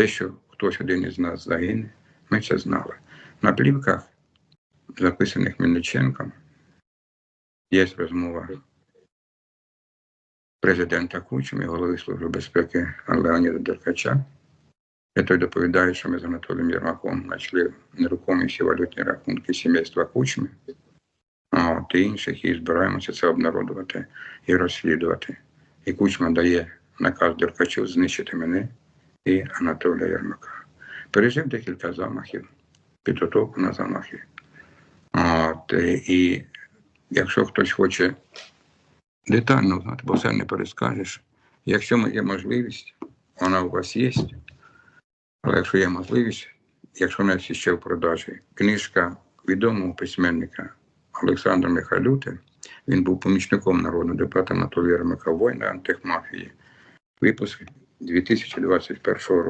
те, що хтось один із нас загине, ми це знали. На плівках, записаних Мельниченком, є розмова президента Кучми, голови Служби безпеки Леоніда Деркача. І той доповідає, що ми з Анатолієм Єрмаком знайшли нерухомі всі валютні рахунки сімейства Кучми, а от інших, і збираємося це обнародувати і розслідувати. І Кучма дає наказ Деркачу знищити мене і Анатолія Єрмака. Пережив декілька замахів, підготовку на замахи. От, е, і якщо хтось хоче детально знати, бо все не перескажеш, якщо є можливість, вона у вас є, але якщо є можливість, якщо не ще в продажі, книжка відомого письменника Олександра Михайлюти, він був помічником народного депутата Анатолія Єрмака, воїна антихмафії, випуск 2021 року.